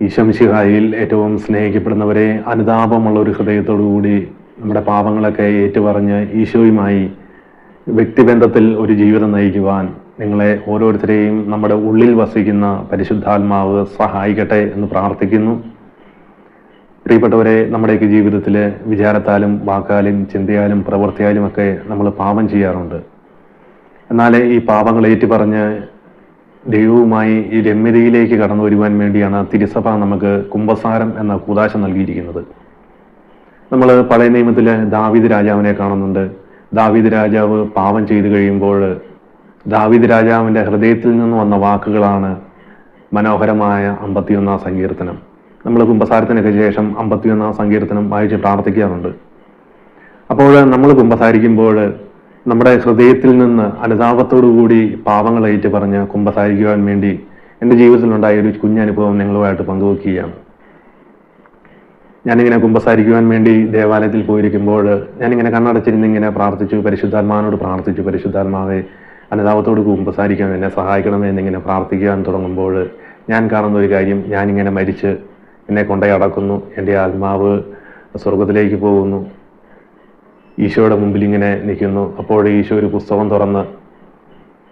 ഈശംശിഹായിൽ ഏറ്റവും സ്നേഹിക്കപ്പെടുന്നവരെ അനുതാപമുള്ള ഒരു ഹൃദയത്തോടുകൂടി നമ്മുടെ പാപങ്ങളൊക്കെ ഏറ്റുപറഞ്ഞ് ഈശോയുമായി വ്യക്തിബന്ധത്തിൽ ഒരു ജീവിതം നയിക്കുവാൻ നിങ്ങളെ ഓരോരുത്തരെയും നമ്മുടെ ഉള്ളിൽ വസിക്കുന്ന പരിശുദ്ധാത്മാവ് സഹായിക്കട്ടെ എന്ന് പ്രാർത്ഥിക്കുന്നു. പ്രിയപ്പെട്ടവരെ നമ്മുടെയൊക്കെ ജീവിതത്തിൽ വിചാരത്താലും വാക്കാലും ചിന്തയാലും പ്രവൃത്തിയാലും ഒക്കെ നമ്മൾ പാപം ചെയ്യാറുണ്ട്. എന്നാൽ ഈ പാപങ്ങൾ ഏറ്റുപറഞ്ഞ് ദൈവവുമായി ഈ രമ്യതയിലേക്ക് കടന്നു വരുവാൻ വേണ്ടിയാണ് തിരുസഭ നമുക്ക് കുംഭസാരം എന്ന കൂതാശ നൽകിയിരിക്കുന്നത്. നമ്മൾ പഴയ നിയമത്തിൽ ദാവിദ് രാജാവിനെ കാണുന്നുണ്ട്. ദാവിദ് രാജാവ് പാപം ചെയ്തു കഴിയുമ്പോൾ ദാവിദ് രാജാവിന്റെ ഹൃദയത്തിൽ നിന്ന് വന്ന വാക്കുകളാണ് മനോഹരമായ അമ്പത്തിയൊന്നാം സങ്കീർത്തനം. നമ്മൾ കുംഭസാരത്തിനൊക്കെ ശേഷം അമ്പത്തിയൊന്നാം സങ്കീർത്തനം വായിച്ച് പ്രാർത്ഥിക്കാറുണ്ട്. അപ്പോൾ നമ്മൾ കുംഭസാരിക്കുമ്പോൾ നമ്മുടെ ഹൃദയത്തിൽ നിന്ന് അനുതാപത്തോടു കൂടി പാപങ്ങൾ ഏറ്റു പറഞ്ഞ് കുമ്പസാരിക്കുവാൻ വേണ്ടി എന്റെ ജീവിതത്തിലുണ്ടായ ഒരു കുഞ്ഞനുഭവം നിങ്ങളുമായിട്ട് പങ്കുവെക്കുകയാണ്. ഞാനിങ്ങനെ കുമ്പസാരിക്കുവാൻ വേണ്ടി ദേവാലയത്തിൽ പോയിരിക്കുമ്പോൾ ഞാനിങ്ങനെ കണ്ണടച്ചിരുന്ന് ഇങ്ങനെ പ്രാർത്ഥിച്ചു പരിശുദ്ധാത്മാവിനോട് പ്രാർത്ഥിച്ചു പരിശുദ്ധാത്മാവെ അനുതാപത്തോട് കുമ്പസാരിക്കാൻ എന്നെ സഹായിക്കണമേ എന്നിങ്ങനെ പ്രാർത്ഥിക്കാൻ തുടങ്ങുമ്പോൾ ഞാൻ കാണുന്ന ഒരു കാര്യം ഞാനിങ്ങനെ മരിച്ച് എന്നെ കൊണ്ടേ അടക്കുന്നു എന്റെ ആത്മാവ് സ്വർഗത്തിലേക്ക് പോകുന്നു. ഈശോയുടെ മുമ്പിൽ ഇങ്ങനെ നിൽക്കുന്നു. അപ്പോൾ ഈശോ ഒരു പുസ്തകം തുറന്ന്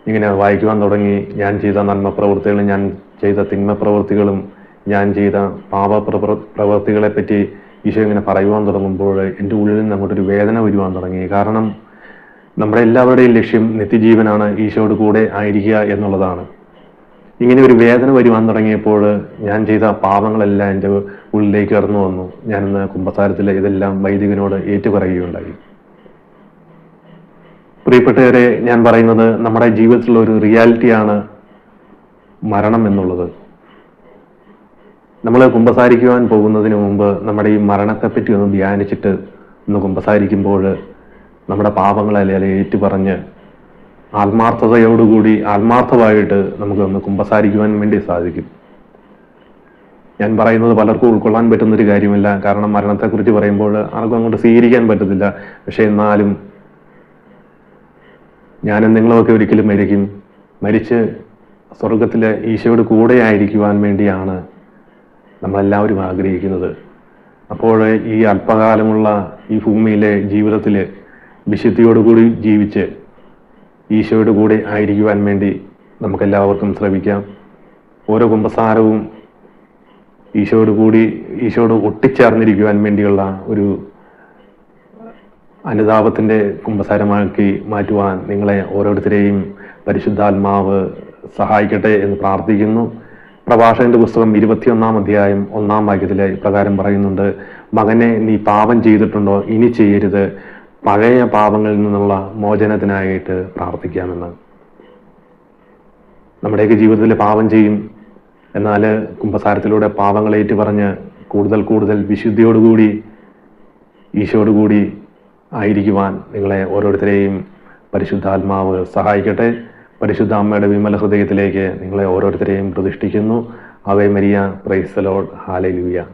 ഇങ്ങനെ വായിക്കുവാൻ തുടങ്ങി. ഞാൻ ചെയ്ത നന്മ പ്രവൃത്തികളും ഞാൻ ചെയ്ത തിന്മ പ്രവൃത്തികളും ഞാൻ ചെയ്ത പാപ പ്രവൃ- പ്രവൃത്തികളെ പറ്റി ഈശോ ഇങ്ങനെ പറയുവാൻ തുടങ്ങുമ്പോൾ എന്റെ ഉള്ളിൽ നിന്ന് അങ്ങോട്ടൊരു വേദന വരുവാൻ തുടങ്ങി. കാരണം നമ്മുടെ എല്ലാവരുടെയും ലക്ഷ്യം നിത്യജീവനാണ് ഈശോയോട് കൂടെ ആയിരിക്കുക എന്നുള്ളതാണ്. ഇങ്ങനെ ഒരു വേദന വരുവാൻ തുടങ്ങിയപ്പോൾ ഞാൻ ചെയ്ത പാപങ്ങളെല്ലാം എന്റെ ഉള്ളിലേക്ക് കടന്നു വന്നു. ഞാനിന്ന് കുമ്പസാരത്തിൽ ഇതെല്ലാം വൈദികനോട് ഏറ്റുപറയുകയുണ്ടായി. പ്രിയപ്പെട്ടവരെ ഞാൻ പറയുന്നത് നമ്മുടെ ജീവിതത്തിലുള്ള ഒരു റിയാലിറ്റിയാണ് മരണം എന്നുള്ളത്. നമ്മൾ കുമ്പസാരിക്കുവാൻ പോകുന്നതിന് മുമ്പ് നമ്മുടെ ഈ മരണത്തെപ്പറ്റി ഒന്ന് ധ്യാനിച്ചിട്ട് ഒന്ന് കുമ്പസാരിക്കുമ്പോൾ നമ്മുടെ പാപങ്ങളെല്ലാം ഏറ്റുപറഞ്ഞ് ആത്മാർത്ഥതയോടുകൂടി ആത്മാർത്ഥമായിട്ട് നമുക്ക് ഒന്ന് കുമ്പസാരിക്കുവാൻ വേണ്ടി സാധിക്കും. ഞാൻ പറയുന്നത് പലർക്കും ഉൾക്കൊള്ളാൻ പറ്റുന്നൊരു കാര്യമല്ല. കാരണം മരണത്തെക്കുറിച്ച് പറയുമ്പോൾ ആർക്കും അങ്ങോട്ട് സ്വീകരിക്കാൻ പറ്റത്തില്ല. പക്ഷേ എന്നാലും ഞാനും നിങ്ങളുമൊക്കെ ഒരിക്കലും മരിക്കും. മരിച്ച് സ്വർഗത്തിലെ ഈശോയുടെ കൂടെ ആയിരിക്കുവാൻ വേണ്ടിയാണ് നമ്മളെല്ലാവരും ആഗ്രഹിക്കുന്നത്. അപ്പോൾ ഈ അല്പകാലമുള്ള ഈ ഭൂമിയിലെ ജീവിതത്തിൽ വിശുദ്ധിയോടുകൂടി ജീവിച്ച് ഈശോയുടെ കൂടെ ആയിരിക്കുവാൻ വേണ്ടി നമുക്കെല്ലാവർക്കും ശ്രമിക്കാം. ഓരോ കുമ്പസാരവും ഈശോയോട് കൂടി ഈശോയോട് ഒട്ടിച്ചേർന്നിരിക്കുവാൻ വേണ്ടിയുള്ള ഒരു അനുതാപത്തിന്റെ കുമ്പസാരമാക്കി മാറ്റുവാൻ നിങ്ങളെ ഓരോരുത്തരെയും പരിശുദ്ധാത്മാവ് സഹായിക്കട്ടെ എന്ന് പ്രാർത്ഥിക്കുന്നു. പ്രഭാഷകന്റെ പുസ്തകം ഇരുപത്തിയൊന്നാം അധ്യായം ഒന്നാം വാക്യത്തിൽ ഇപ്രകാരം പറയുന്നുണ്ട് മകനെ നീ പാപം ചെയ്തിട്ടുണ്ടോ? ഇനി ചെയ്യരുത്. പഴയ പാപങ്ങളിൽ നിന്നുള്ള മോചനത്തിനായിട്ട് പ്രാർത്ഥിക്കാമെന്ന്. നമ്മുടെയൊക്കെ ജീവിതത്തിൽ പാപം ചെയ്യും എന്നാൽ കുംഭസാരത്തിലൂടെ പാപങ്ങളേറ്റു പറഞ്ഞ് കൂടുതൽ കൂടുതൽ വിശുദ്ധിയോടുകൂടി ഈശോടുകൂടി ആയിരിക്കുവാൻ നിങ്ങളെ ഓരോരുത്തരെയും പരിശുദ്ധാത്മാവ് സഹായിക്കട്ടെ. പരിശുദ്ധ അമ്മയുടെ വിമല ഹൃദയത്തിലേക്ക് നിങ്ങളെ ഓരോരുത്തരെയും പ്രതിഷ്ഠിക്കുന്നു. Ave Maria praise the Lord hallelujah